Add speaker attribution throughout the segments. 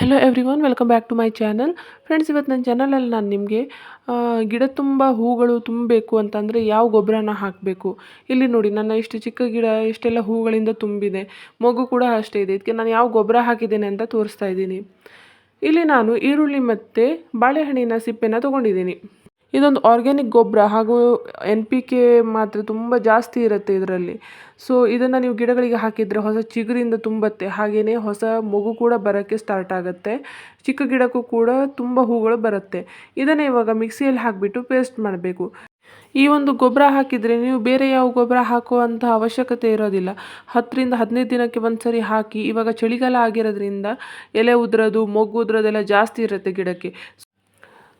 Speaker 1: Hello everyone welcome back to my channel friends ಇವತ್ತು ನನ್ನ ಚಾನಲಲ್ಲಿ ನಾನು ನಿಮಗೆ ಗಿಡ ತುಂಬ, ಹೂಗಳು ತುಂಬಬೇಕು ಅಂತಂದರೆ ಯಾವ ಗೊಬ್ಬರನ ಹಾಕಬೇಕು? ಇಲ್ಲಿ ನೋಡಿ, ನನ್ನ ಇಷ್ಟು ಚಿಕ್ಕ ಗಿಡ, ಇಷ್ಟೆಲ್ಲ ಹೂಗಳಿಂದ ತುಂಬಿದೆ. ಮಗು ಕೂಡ ಅಷ್ಟೇ ಇದೆ. ಇದಕ್ಕೆ ನಾನು ಯಾವ ಗೊಬ್ಬರ ಹಾಕಿದ್ದೇನೆ ಅಂತ ತೋರಿಸ್ತಾ ಇದ್ದೀನಿ. ಇಲ್ಲಿ ನಾನು ಈರುಳ್ಳಿ ಮತ್ತು ಬಾಳೆಹಣ್ಣಿನ ಸಿಪ್ಪೆನ ತೊಗೊಂಡಿದ್ದೀನಿ. ಇದೊಂದು ಆರ್ಗ್ಯಾನಿಕ್ ಗೊಬ್ಬರ ಹಾಗೂ ಎನ್ ಪಿ ಕೆ ಮಾತ್ರ ತುಂಬ ಜಾಸ್ತಿ ಇರುತ್ತೆ ಇದರಲ್ಲಿ. ಸೊ ಇದನ್ನು ನೀವು ಗಿಡಗಳಿಗೆ ಹಾಕಿದರೆ ಹೊಸ ಚಿಗುರಿಂದ ತುಂಬುತ್ತೆ. ಹಾಗೆಯೇ ಹೊಸ ಮಗು ಕೂಡ ಬರೋಕ್ಕೆ ಸ್ಟಾರ್ಟ್ ಆಗುತ್ತೆ. ಚಿಕ್ಕ ಗಿಡಕ್ಕೂ ಕೂಡ ತುಂಬ ಹೂಗಳು ಬರುತ್ತೆ. ಇದನ್ನು ಇವಾಗ ಮಿಕ್ಸಿಯಲ್ಲಿ ಹಾಕಿಬಿಟ್ಟು ಪೇಸ್ಟ್ ಮಾಡಬೇಕು. ಈ ಒಂದು ಗೊಬ್ಬರ ಹಾಕಿದರೆ ನೀವು ಬೇರೆ ಯಾವ ಗೊಬ್ಬರ ಹಾಕುವಂಥ ಅವಶ್ಯಕತೆ ಇರೋದಿಲ್ಲ. ಹತ್ತರಿಂದ ಹದಿನೈದು ದಿನಕ್ಕೆ ಒಂದು ಸರಿ ಹಾಕಿ ಇವಾಗ ಚಳಿಗಾಲ ಆಗಿರೋದ್ರಿಂದ ಎಲೆ ಉದುರೋದು, ಮೊಗ್ಗು ಉದುರೋದೆಲ್ಲ ಜಾಸ್ತಿ ಇರುತ್ತೆ ಗಿಡಕ್ಕೆ.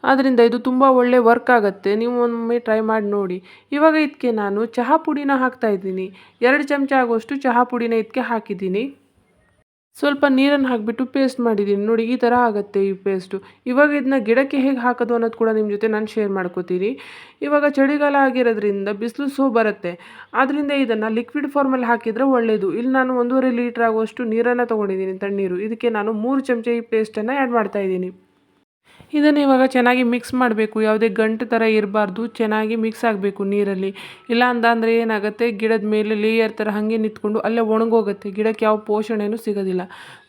Speaker 1: ಆದ್ದರಿಂದ ಇದು ತುಂಬ ಒಳ್ಳೆ ವರ್ಕ್ ಆಗುತ್ತೆ. ನೀವು ಒಮ್ಮೆ ಟ್ರೈ ಮಾಡಿ ನೋಡಿ. ಇವಾಗ ಇದಕ್ಕೆ ನಾನು ಚಹಾ ಪುಡಿನ ಹಾಕ್ತಾ ಇದ್ದೀನಿ. ಎರಡು ಚಮಚ ಆಗುವಷ್ಟು ಚಹಾ ಪುಡಿನ ಇದಕ್ಕೆ ಹಾಕಿದ್ದೀನಿ. ಸ್ವಲ್ಪ ನೀರನ್ನು ಹಾಕಿಬಿಟ್ಟು ಪೇಸ್ಟ್ ಮಾಡಿದ್ದೀನಿ. ನೋಡಿ, ಈ ಥರ ಆಗುತ್ತೆ ಈ ಪೇಸ್ಟು ಇವಾಗ ಇದನ್ನ ಗಿಡಕ್ಕೆ ಹೇಗೆ ಹಾಕೋದು ಅನ್ನೋದು ಕೂಡ ನಿಮ್ಮ ಜೊತೆ ನಾನು ಶೇರ್ ಮಾಡ್ಕೋತೀನಿ. ಇವಾಗ ಚಳಿಗಾಲ ಆಗಿರೋದ್ರಿಂದ ಬಿಸಿಲು ಸೋ ಬರುತ್ತೆ. ಆದ್ದರಿಂದ ಇದನ್ನು ಲಿಕ್ವಿಡ್ ಫಾರ್ಮಲ್ಲಿ ಹಾಕಿದರೆ ಒಳ್ಳೆಯದು ಇಲ್ಲಿ ನಾನು ಒಂದೂವರೆ ಲೀಟ್ರ್ ಆಗುವಷ್ಟು ನೀರನ್ನು ತೊಗೊಂಡಿದ್ದೀನಿ ತಣ್ಣೀರು. ಇದಕ್ಕೆ ನಾನು ಮೂರು ಚಮಚ ಈ ಪೇಸ್ಟನ್ನು ಆ್ಯಡ್ ಮಾಡ್ತಾಯಿದ್ದೀನಿ ಇದನ್ನು ಇವಾಗ ಚೆನ್ನಾಗಿ ಮಿಕ್ಸ್ ಮಾಡಬೇಕು. ಯಾವುದೇ ಗಂಟು ಥರ ಇರಬಾರ್ದು. ಚೆನ್ನಾಗಿ ಮಿಕ್ಸ್ ಆಗಬೇಕು ನೀರಲ್ಲಿ. ಇಲ್ಲ ಅಂದರೆ ಏನಾಗುತ್ತೆ? ಗಿಡದ ಮೇಲೆ ಲೇಯರ್ ಥರ ಹಾಗೆ ನಿಂತ್ಕೊಂಡು ಅಲ್ಲೇ ಒಣಗೋಗುತ್ತೆ. ಗಿಡಕ್ಕೆ ಯಾವ ಪೋಷಣೆಯೂ ಸಿಗೋದಿಲ್ಲ.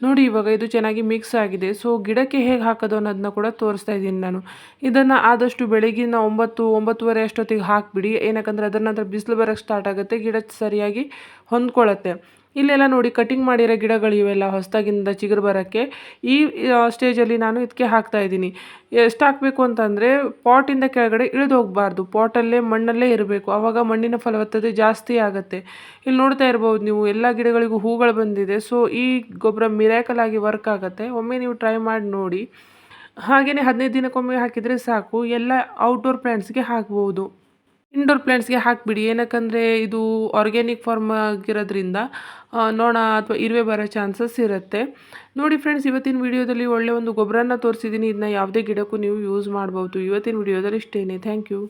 Speaker 1: ನೋಡಿ ಇವಾಗ ಇದು ಚೆನ್ನಾಗಿ ಮಿಕ್ಸ್ ಆಗಿದೆ. ಸೊ ಗಿಡಕ್ಕೆ ಹೇಗೆ ಹಾಕೋದು ಅನ್ನೋದನ್ನ ಕೂಡ ತೋರಿಸ್ತಾ ಇದ್ದೀನಿ ನಾನು. ಇದನ್ನು ಆದಷ್ಟು ಬೆಳಗಿನ ಒಂಬತ್ತು, ಒಂಬತ್ತುವರೆ ಅಷ್ಟೊತ್ತಿಗೆ ಹಾಕಿಬಿಡಿ. ಏನಕ್ಕಂದ್ರೆ ಅದರ ನಂತರ ಬಿಸಿಲು ಬರೋಕ್ಕೆ ಸ್ಟಾರ್ಟ್ ಆಗುತ್ತೆ. ಗಿಡ ಸರಿಯಾಗಿ ಹೊಂದ್ಕೊಳ್ಳುತ್ತೆ. ಇಲ್ಲೆಲ್ಲ ನೋಡಿ ಕಟಿಂಗ್ ಮಾಡಿರೋ ಗಿಡಗಳು ಇವೆಲ್ಲ ಹೊಸದಾಗಿಂದ ಚಿಗುರು ಬರೋಕ್ಕೆ. ಈ ಸ್ಟೇಜಲ್ಲಿ ನಾನು ಇದಕ್ಕೆ ಹಾಕ್ತಾ ಇದ್ದೀನಿ. ಎಷ್ಟು ಹಾಕಬೇಕು ಅಂತಂದರೆ ಪಾಟಿಂದ ಕೆಳಗಡೆ ಇಳಿದು ಹೋಗಬಾರ್ದು. ಪಾಟಲ್ಲೇ ಮಣ್ಣಲ್ಲೇ ಇರಬೇಕು. ಆವಾಗ ಮಣ್ಣಿನ ಫಲವತ್ತತೆ ಜಾಸ್ತಿ ಆಗುತ್ತೆ. ಇಲ್ಲಿ ನೋಡ್ತಾ ಇರ್ಬೋದು ನೀವು, ಎಲ್ಲ ಗಿಡಗಳಿಗೂ ಹೂಗಳು ಬಂದಿದೆ. ಸೊ ಈ ಗೊಬ್ಬರ ಮಿರಾಕಲ್ ಆಗಿ ವರ್ಕ್ ಆಗುತ್ತೆ. ಒಮ್ಮೆ ನೀವು ಟ್ರೈ ಮಾಡಿ ನೋಡಿ. ಹಾಗೆಯೇ ಹದಿನೈದು ದಿನಕ್ಕೊಮ್ಮೆ ಹಾಕಿದರೆ ಸಾಕು. ಎಲ್ಲ ಔಟ್ಡೋರ್ ಪ್ಲ್ಯಾಂಟ್ಸ್ಗೆ ಹಾಕ್ಬೋದು. ಇಂಡೋರ್ ಪ್ಲ್ಯಾಂಟ್ಸ್ಗೆ ಹಾಕಿಬಿಡಿ. ಏನಕ್ಕಂದರೆ ಇದು ಆರ್ಗ್ಯಾನಿಕ್ ಫಾರ್ಮ್ ಆಗಿರೋದ್ರಿಂದ ನೋಣ ಅಥವಾ ಇರುವೆ ಬರೋ ಚಾನ್ಸಸ್ ಇರುತ್ತೆ. ನೋಡಿ ಫ್ರೆಂಡ್ಸ್ ಇವತ್ತಿನ ವಿಡಿಯೋದಲ್ಲಿ ಒಳ್ಳೆ ಒಂದು ಗೊಬ್ಬರನ ತೋರಿಸಿದ್ದೀನಿ ಇದನ್ನ ಯಾವುದೇ ಗಿಡಕ್ಕೂ ನೀವು ಯೂಸ್ ಮಾಡ್ಬೋದು. ಇವತ್ತಿನ ವಿಡಿಯೋದಲ್ಲಿ ಇಷ್ಟೇನೆ. Thank you